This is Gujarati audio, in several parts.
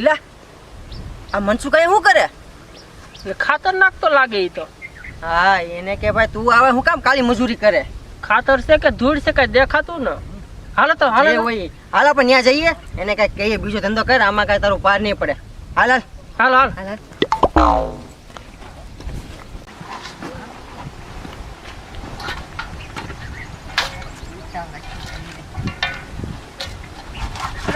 એલા આ મનસુખાઈ શું કરે? એટલે ખાતરનાક તો લાગે એ તો. હા એને કે ભાઈ તું આવે હું કામ કાલી મજૂરી કરે? ખાતર છે કે ધૂળ છે કઈ દેખાતું ને? હાલો તો હાલો હોય હાલ પણ ત્યાં જઈએ એને કઈ કહીએ બીજો ધંધો કર આમાં કઈ તારું પાર નહીં પડે. હાલ. હાલ હાલ. હાલ હાલ.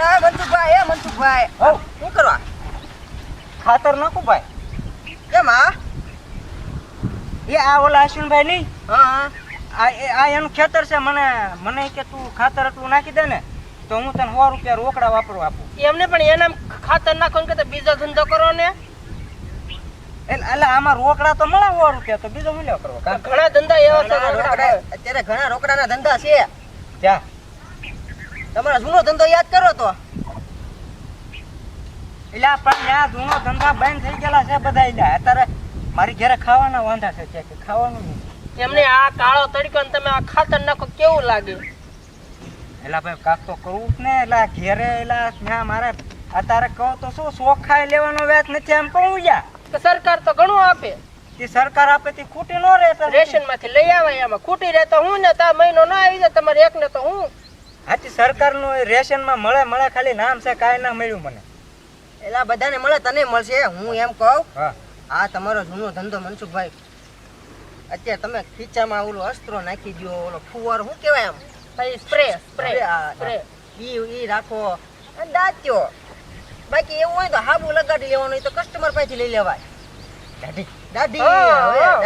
હાલ મનસુખભાઈ એ મનસુખભાઈ. શું કરવા? ખાતર નાખું ભાઈ. કેમ હા એ આ ઓલા અશ્વિનભાઈ નહીં હા. હા આ એનું ખેતર છે મને મને કે તું ખાતર એટલું નાખી દે ને તો હું તને સો રૂપિયા રોકડા વાપરવા આપું. એમને પણ એના ખાતર નાખો ને કે બીજો ધંધો કરો ને? એટલે આમાં રોકડા તો મળે સો રૂપિયા તો બીજો મૂલ્ય કરો ઘણા ધંધા એવા છે ઘણા રોકડા ના અત્યારે ઘણા રોકડાના ધંધા છે. જા. તમારા જૂનો ધંધો યાદ કરો તો. એટલે પણ આ જૂનો ધંધા બંધ થઈ ગયેલા છે બધા એટલે અત્યારે મારી ઘરે ખાવાના વાંધા છે કે ખાવાનું નહીં. એમને આ કાળો તડકો ને તમે આ ખાતર નાખો કેવું લાગે એટલે ભાઈ કાક તો કરવું જ ને. એટલે ઘેરે એટલે ત્યાં મારે અત્યારે કહો તો શું ચોખ્ખાઈ લેવાનો વ્યાજ નથી એમ કહું યા. સરકાર તો ઘણું આપે. તે સરકાર આપે તે ખૂટી ન રહેતા. રેશનમાંથી લઈ આવે એમાં. ખૂટી રહેતા હું ને તા મહિનો ના આવી જાય. તમારે એક ને તો હું હાથી સરકારનું રેશનમાં મળે મળે ખાલી નામ છે કાંઈ ના મળ્યું મને. એલા બધાને મળે તને મળશે હું એમ કહું. આ તમારો જૂનો ધંધો મનસુખભાઈ. અત્યારે તમે ખીચામાં ઓલો અસ્ત્રો નાખી દો ઓલો ફુવારો શું કહેવાય એમ ભાઈ સ્પ્રે સ્પ્રે સ્પ્રે, ઈ ઈ રાખો. અને દાંત્યો. બાકી એવું હોય તો હાબુ લગાડી લેવાનું હોય તો કસ્ટમર પાસેથી લઈ લેવાય. દાઢી. દાઢી.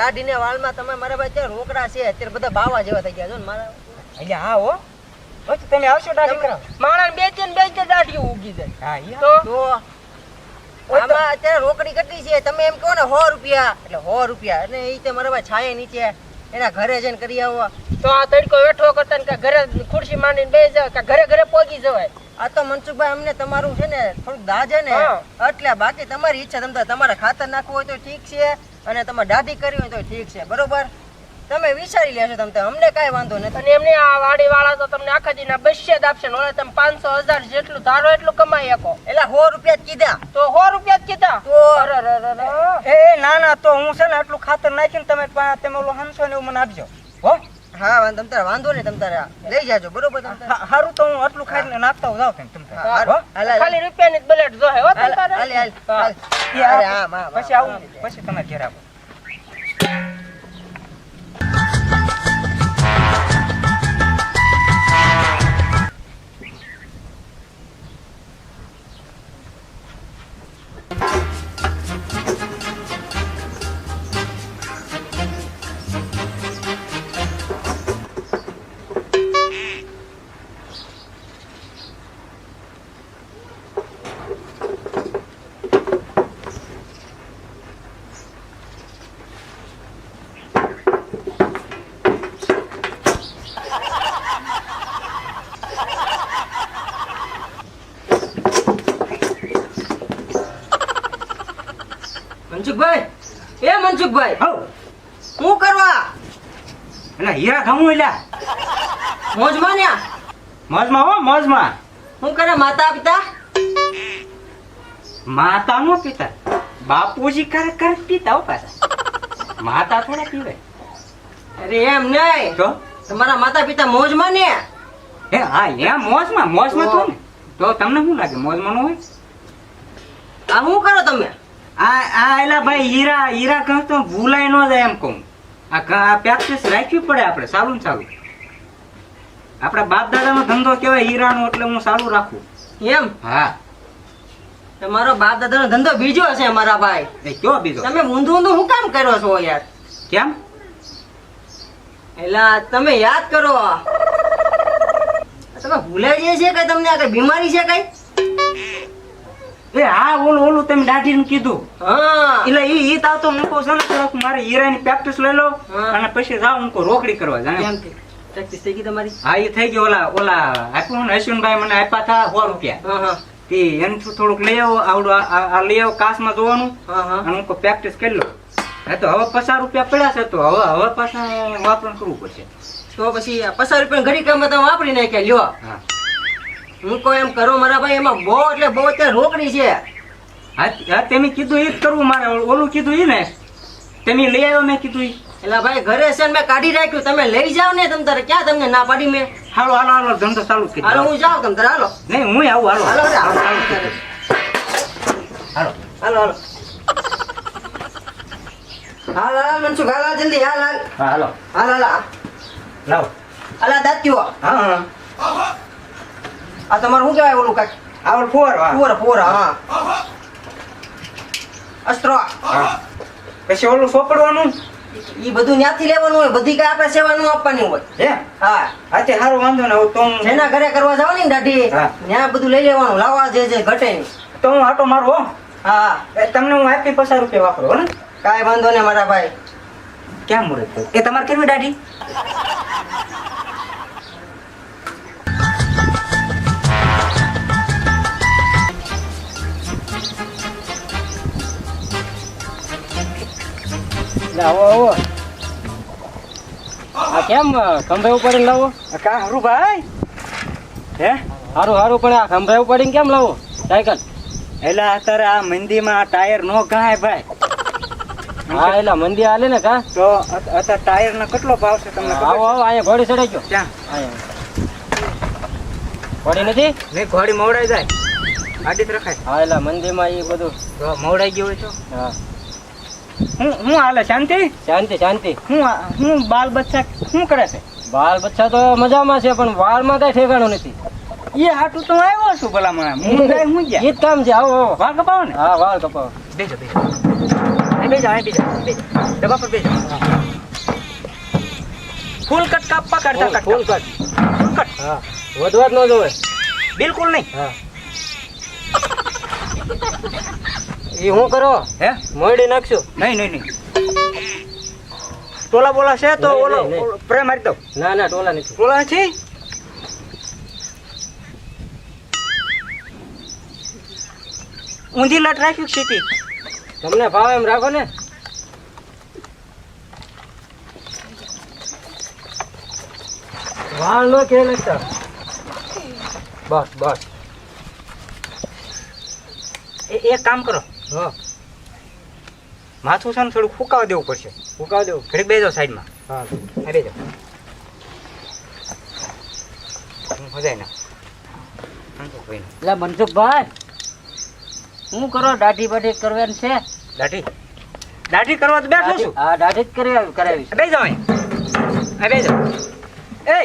દાઢીને વાળમાં તમે મારા ભાઈ ત્યાં રોકડા છે અત્યારે બધા બાવા જેવા થઈ ગયા છો. ને મારા એટલે હા હો. પછી તમે આવશો દાઢી કરાવ? માણસ બે ત્રણ ને બે ત્રણ દાઢી ઉગી જાય. હા તો? તો. આમાં અત્યારે રોકડી કેટલી છે? તમે એમ કહો ને સો રૂપિયા. એટલે સો રૂપિયા. અને એ તે મારા છાયે નીચે. એના ઘરે જઈને કરી આવવા તો આ તડકો વેઠો કરતા ને કે ઘરે ખુરશી માંડીને બે જવાય કે ઘરે ઘરે પહોંચી જવાય. આ તો મનસુખભાઈ અમને તમારું છે ને થોડુંક દાજે ને. એટલે બાકી તમારી ઈચ્છા તમે તમારે ખાતર નાખવું હોય તો ઠીક છે. અને તમારે દાઢી કરવી હોય તો ઠીક છે. બરોબર? તમે વિચારી લેશો તમે અમને કાંઈ વાંધો નથી. અને એમને આ વાડી વાળા તો તમને આખા દીના બસ્ય જ આપશે ને ઓલા તમે પાંચસો હજાર જેટલું ધારો એટલું કમાઈ શકો. એટલે સો રૂપિયા જ કીધા. તો સો રૂપિયા જ કીધા? તો. એ ના ના તો હું છે ને એટલું ખાતર નાખીને તમે તમે ઓલું હંસો ને એવું મને આપજો. હો? હા વાંધો તમ તારે વાંધો નહીં તમ તારે લઈ જાજો બરોબર તમ તારે. હારું તો હું આટલું ખાઈને નાખતા જાવ તમ તારે. હાલ, ખાલી રૂપિયાની જ બલેટ જોહે હો હાલ, હાલ, આમ, આમ, પછી આવું પછી તમે ઘેર આવો. એ શું કરવા? એટલે હીરા ખમું એટલે. મોજમાં ને મોજમાં હો મોજમાં. શું કરે માતા પિતા? માતા નો પિતા. બાપુજી કરે કરે પીતા હો પાછા. માતા થોડા પીવે. અરે એમ નહીં. તો? તમારા માતા પિતા મોજમાં ને હે હા એમ મોજમાં મોજમાં તો ને. તો તમને શું લાગે મોજમાં નો હોય? આ શું કરો તમે? આ આ એલા ભાઈ હીરા હીરા કહું તો ભૂલાય ન જાય એમ કહું. આ ક- પ્રેક્ટિસ રાખવી પડે આપણે સારું સારું. આપણા બાપ દાદાનો ધંધો કહેવાય હીરાનો એટલે હું સારું રાખું. એમ? હા. તમારો બાપ દાદાનો ધંધો બીજો હશે મારા ભાઈ. એ કયો બીજો? તમે ઊંધું ઊંધું શું કામ કરો છો યાર? કેમ? એલા તમે યાદ કરો. તમે ભૂલાઈ જાય છે કઈ તમને આ કઈ બીમારી છે કઈ? એ હા ઓલું ઓલું તમે કીધું. એટલે ઈ ઈ તાવ તો મૂકો છે ને થોડોક મારે હીરાની પ્રેક્ટિસ લઈ લો અને પછી જાવ મૂકો રોકડી કરવા જાણે. પ્રેક્ટિસ થઈ ગઈ તમારી? હા એ થઈ ગયો ઓલા ઓલા આપ્યું ને અશ્વિનભાઈ મને આપ્યા હતા સો રૂપિયા. તે થોડુંક લઈ આવો આવડું આ- લઈ આવો કાચમાં જોવાનું. અને હું પ્રેક્ટિસ કરી લો. હા તો હવે પચાસ રૂપિયા પડ્યા છે તો હવે હવે પાછા વાપરણ કરવું પડશે. તો પછી પચાસ રૂપિયા ઘડી કામ તમે વાપરી નાખ્યા લ્યો. હા. હું કોઈ એમ કરો મારા ભાઈ એમાં બહુ એટલે બહુ અત્યારે રોકડી છે. હા તેમે કીધું એ જ કરવું મારે ઓલું- કીધું એ ને. તેમે લઈ આવ્યો મેં કીધું એ એટલે ભાઈ ઘરે છે ને મેં કાઢી રાખ્યું તમે લઈ જાઓ ને તમ તારે ક્યાં તમને ના પાડી મેં? હાલો હાલો હાલો ધંધો ચાલુ કરી હાલો હું જાઉં તમ તારે હાલો. નહીં હું આવું હાલો. હાલો હાલો. હાલો. હાલો. હાલો હાલ. હાલ મનસુખ હાલ હાલ જલ્દી હાલ હાલ. હા હાલો. હાલ હાલ લાવ લાવો. હાલ દાત્યો હા હા. આ તમારું શું કહેવાય ઓલું કાંઈક? આવડ ફોર ફોર ફોર હા. અસ્ત્રો. પછી ઓલું સોપડવાનું? ઈ બધું ત્યાંથી લેવાનું હોય બધી કઈ આપણે સેવાનું આપવાની હોય. હે? હા. અત્યારે સારું વાંધો ને તો જેના ઘરે કરવા જાવ ને દાઢી. ત્યાં બધું લઈ લેવાનું લાવવા જે જે ઘટે તો હું આટો મારો હા. તમને હું આપી પચાસ રૂપિયા વાપરો હો ને. કાંઈ વાંધો નહીં મારા ભાઈ. ક્યાં મુરત એ તમારે કેવી દાઢી? લે, આવો. આ કેમ ખંભે ઉપાડીને લાવો? કા હારું ભાઈ? હે? સારું સારું પણ આ ખંભે ઉપાડીને કેમ લાવો? સાયકલ. એટલે અત્યારે આ મંદીમાં આ ટાયર નો ગાય ભાઈ. હા એટલે મંદી હાલે ને કા? તો અત્યારે ટાયર નો કેટલો ભાવ છે તમને આવો આવો અહીંયા ઘોડી ચડાઈ ગયો. ક્યાં? ઘોડી નથી? નહીં ઘોડી મવડાઈ જાય. આડી રખાય. હા એટલે મંદીમાં એ બધું મોડાઈ મવડાઈ ગયું હોય તો? હા. હું હું હાલે શાંતિ? શાંતિ શાંતિ. હું હું બાલ બચ્ચા શું કરે છે? બાલ બચ્ચા તો મજામાં છે પણ વાળમાં કઈ ઠેકાણું નથી. એ હાટું તો આવ્યો છું ભલા મને હું જાય હું ગયા. જ કામ છે આવો આવો. વાળ કપાવો ને. હા વાળ કપાવો. બેજો બેજો. બેજો અહીં બેજો બેજો. ડબ્બા પર બેજો. ફૂલ કટ કાપવા કાઢતા કટ ફૂલ કટ. ફૂલ કટ. હા. વધવા ન જોવે. બિલકુલ નહીં. હા. એ હું કરો? હે? મોડી નાખશું. નહીં નહીં નહીં. ટોલા બોલા છે તો ઓલો પ્રેમ મારી દો ના ના ટોલા નથી. ટોલા છે? ઊંધી લટ રાખ્યું સીટી તમને ભાવ એમ રાખો ને. વાળ નો કે લગતા? બસ બસ. એ એક કામ કરો. હા. માથું છે ને થોડું ફૂકાવા દેવું પડશે. ફૂકાવ દેવું ઘડીક બેજો સાઈડમાં. હા. આ બેજો. હું હજાય ના. એટલે મનસુખભાઈ શું કરો દાઢી બાઢી કરવાની છે? દાઢી? દાઢી કરવા તો બેઠો છું. હા દાઢી જ કરી કરાવી બે બેજો અહીં. બે બેજો. એ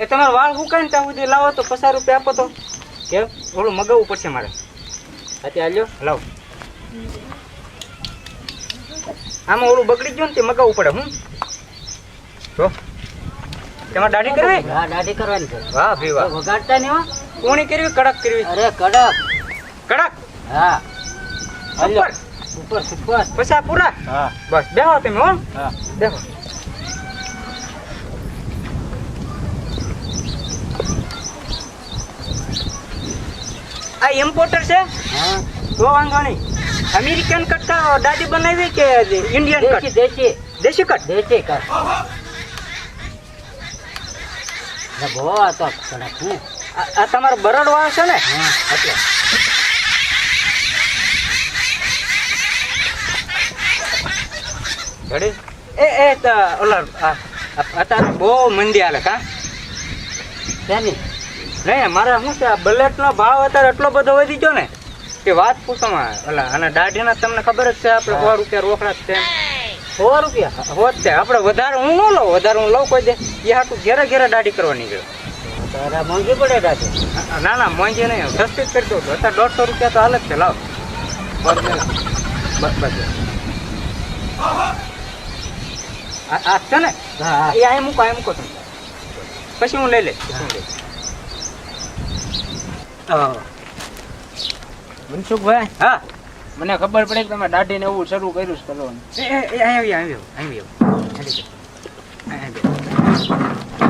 એ તમારો વાળ ફૂકાય ને ત્યાં સુધી લાવો તો પચાસ રૂપિયા આપો તો. કેમ? થોડું મગાવવું પડશે મારે. અત્યારે હાલ્યો લાવો. આમાં ઓલું બગડી ગયું ને તે મગાવવું પડે હું જો. તમારે દાઢી કરવી? હા દાઢી કરવાની છે. વાહ ભી વાહ. વગાડતા નહીં હો. કોણી કરવી? કડક કરવી. અરે કડક. કડક? હા. ઉપર. ઉપર ઉપર પછી આ પૂરા? હા. બસ બેહો તમે હો. હા. બેહો. આ ઇમ્પોર્ટર છે? હા. તો વાંધો નહીં. અમેરિકન કટ દાઢી બનાવી કે ઇન્ડિયન કટ દેશી દેશી. કટ દેશી કટ બહુ આ તો કડક આ તમારો બરડ છે ને? એટલે. ઘડી એ એ તો ઓલા અત્યારે બહુ મંદી હાલે કા શેની? નહીં મારે શું છે બલેટનો ભાવ અત્યારે એટલો બધો વધી ગયો ને? કે વાત પૂછોમાં ઓલા અને દાઢીના તમને ખબર જ છે આપણે સો રૂપિયા રોકડા જ છે. સો રૂપિયા? હોત છે. આપણે વધારે હું ન લઉં વધારે હું લઉં કોઈ દે. એ હાટું ઘેરે ઘેરે દાઢી કરવા નીકળ્યો. તારે મોંઘી પડે દાઢી? ના ના મોંઘી નહીં. સસ્તી જ કરી દઉં છું. અત્યારે દોઢસો રૂપિયા તો હાલ જ છે. લાવ. બસ બસ. આ આ છે ને? એ અહીં મૂકો અહીં મૂકો તમે. પછી હું લઈ લઈશ. પછી હું. મનસુખભાઈ? હા? મને ખબર પડે કે તમે દાઢીને એવું શરૂ કર્યું છે કરવાનું. એ આવી આવી આવી આવી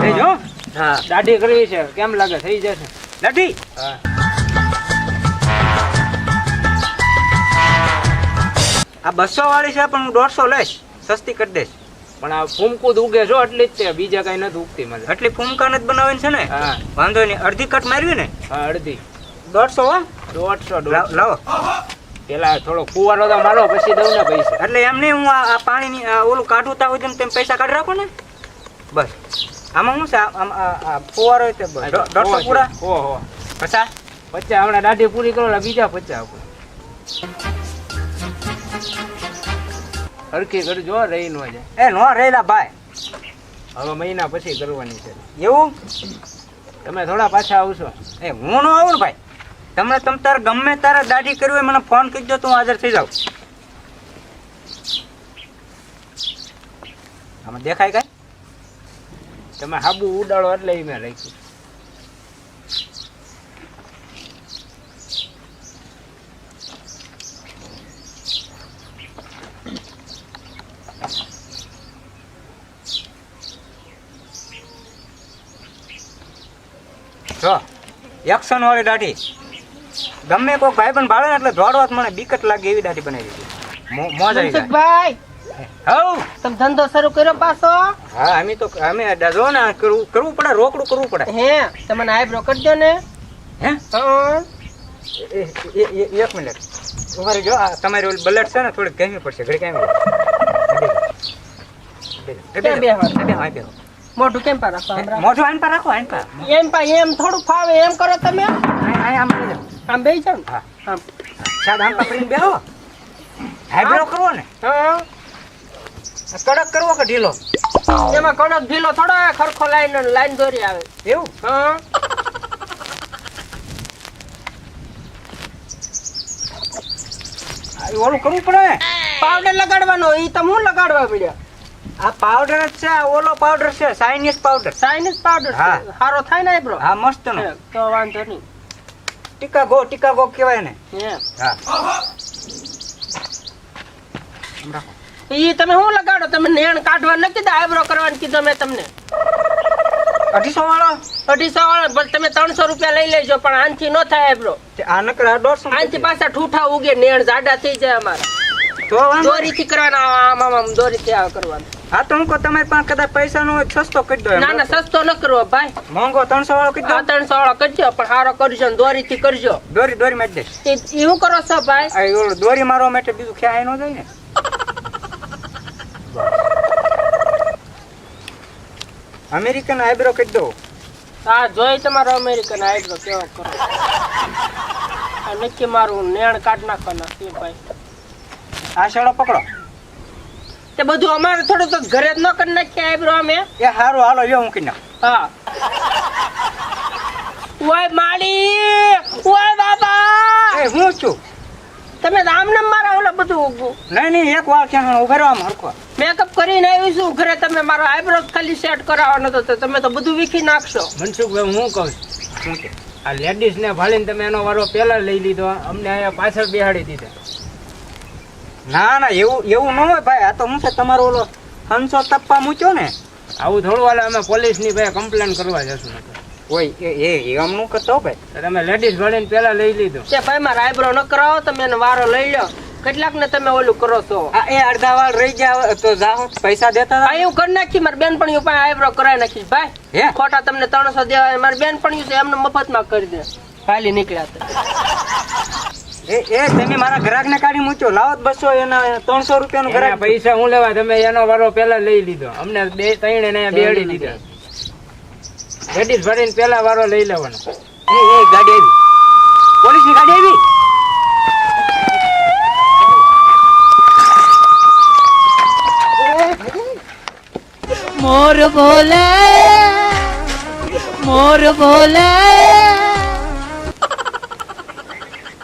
બેજો હા. દાઢી કરવી છે. કેમ લાગે? થઈ જશે? દાઢી? હા. આ બસો વાળી છે પણ હું દોઢસો લઈશ. સસ્તી કરી દઈશ. પણ આ ફૂમકુદ ઉગે છો એટલી જ છે. બીજા કઈ નથી ઉગતી મને. એટલી ફૂમકા જ બનાવીને છે ને? હા. વાંધો નહીં. અડધી કટ મારવી ને? હા અડધી. દોઢસો હો. દોઢસો લાવ- લાવો. પેલા થોડો ફુવારો તો મારો પછી દઉં ને પૈસા. એટલે એમ નહીં હું આ પાણીની ઓલું કાઢું તા હોય તેમ પૈસા કાઢી રાખો ને? બસ. આમાં શું છે? આ- આમ ફુવારો દોઢસો પૂરા? ઓહો પચાસ? પચાસ હમણાં દાઢી પૂરી કરો બીજા પચાસ આપો હરખી કરજો રહી નો જાય. એ નો રહેલા ભાઈ. હવે મહિના પછી કરવાની છે. એવું? તમે થોડા પાછા આવશો. એ હું નો આવું ને ભાઈ. તમને તમ તારે ગમે તારે દાઢી કરવી હોય, મને ફોન કરજો, તો હું હાજર થઈ જાઉં આમાં દેખાય કાંઈ? તમે હાબુ ઉડાડો એટલે મેં રાખ્યું. જો એક્શન વાળી દાઢી. ગમે કોઈ ભાઈ પણ ભાડે ને એટલે દોડવા મને બીકટ લાગે એવી દાઢી બનાવી દીધી. ભાઈ મોજ આવી જાય. મનસુખભાઈ હઉ. તમે ધંધો શરૂ કર્યો પાછો? હા અમે તો અમે જો ને કરવું કરવું પડે રોકડું કરવું પડે. હે તમને આઈબ્રો કરજો ને. હે? એક મિનિટ. તમારી જો આ તમારી ઓલી બલેટ છે ને થોડી ગમી પડશે. ઘડી કેમ? મોઢું કેમ પર રાખો. મોઢું આઈન પર રાખો આઈન પર. એમ પા એમ થોડું ફાવે એમ કરો તમે. આઈ- આમ. આમ બેસી જાઓ ને. આમ. સાદ આમ પકડીને બેહો. હાઈબ્રો કરવો ને. હા. કડક કરવો કે ઢીલો? એમાં કડક ઢીલો થોડો ખરખો લાઈન લાઈન દોરી આવે. એવું? હા. ઓલું કરવું પડે? પાવડર લગાડવાનો ઈ તમે હું લગાડવા મળ્યા આ પાવડર જ છે આ ઓલો પાવડર છે ચાઇનીઝ પાવડર ચાઇનીઝ પાવડર. સારો થાય ને બ્રો હા મસ્ત નો તો વાંધો નહીં. ટીકા ગો ટીકા ગો કહેવાય ને હા. ઈ તમે શું લગાડો? તમે નેણ કાઢવા ન કીધા આઈબ્રો કરવાનું કીધું મેં તમને. અઢીસો વાળો? અઢીસો વાળો પણ તમે ત્રણસો રૂપિયા લઈ લેજો પણ આનથી નો થાય આઈબ્રો તે આ નકર દોઢસો આનથી પાછા ઠૂઠા ઉગે નેણ જાડા થઈ જાય અમારા. દોરીથી કરવાના આમ આમ આમ દોરીથી આ કરવાનું. હા તો હું તમારી પાસે કદાચ પૈસા નો હોય સસ્તો કરી દો ના ના સસ્તો ન કરવો ભાઈ. મોંઘો ત્રણસો વાળો કરી દો. ત્રણસો વાળો કરજો પણ સારો કરજો ને દોરીથી કરજો. દોરી દોરી માં દે. એવું કરો છો ભાઈ? દોરી મારવા માટે બીજું ખ્યાલ ન જાય ને? અમેરિકન આઈબ્રો કરી દો. હા જોઈ તમારો અમેરિકન આઈબ્રો કેવો કરો. આ નક્કી મારું નેણ કાઢ નાખવાના ભાઈ. આ શાળો પકડો. તે બધું અમારે થોડું તો ઘરે જ ન કરી નાખીએ આઈબ્રો અમે. એ હારું હાલો એ હું કરી હા. ઓય માળી ઓય બાબા. એ હું છું? તમે આમને મારા ઓલા બધું નહીં નહીં એક વાર ક્યાં ઊભા રહો આમ હરખો. મેકઅપ કરીને આવ્યું છું ઘરે તમે મારો આઈબ્રો ખાલી સેટ કરાવવાનો હતો તો તમે તો બધું વીખી નાખશો. મનસુખભાઈ હું કહું? છું આ લેડીઝ ને ભાળીને તમે એનો વારો પહેલાં લઈ લીધો અમને અહીંયા પાછળ બેહાડી દીધા. ના ના એવું એવું ન હોય ભાઈ. આ તો હું છે તમારો ઓલો હંસો તપ્પા મૂક્યો ને આવું થોડું વાલે અમે પોલીસની ભાઈ કમ્પ્લેન કરવા જશું. કોઈ ઓય એ એ આમ નું કરતો ભાઈ. તમે લેડીઝ ભણીને પેલા લઈ લીધો. કે ભાઈ મારા આઈબ્રો ન કરાવો તમે એનો વારો લઈ લો કેટલાક ને તમે ઓલું કરો છો? આ એ અડધા વાળ રહી ગયા તો જાઓ પૈસા દેતા આ એવું કરી નાખી મારી બેનપણીઓ પાસે આઈબ્રો કરાવી નાખી. ભાઈ હે? ખોટા તમને ત્રણસો દેવા મારી બેનપણીઓ છે એમને મફતમાં કરી દે. ખાલી નીકળ્યા તો એ એ તમે મારા ગ્રાહકને કાઢી મૂક્યો. લાવો બસો એના ત્રણસો રૂપિયાનું ગ્રાહક. પૈસા હું લેવા તમે એનો વારો પહેલા લઈ લીધો. અમને બે ત્રણ એને બેડી દીધા. લેડીઝ ભાળીને પહેલા વારો લઈ લેવાનો. એ એ ગાડી આવી. પોલીસની ગાડી આવી? મોર બોલે મોર બોલે.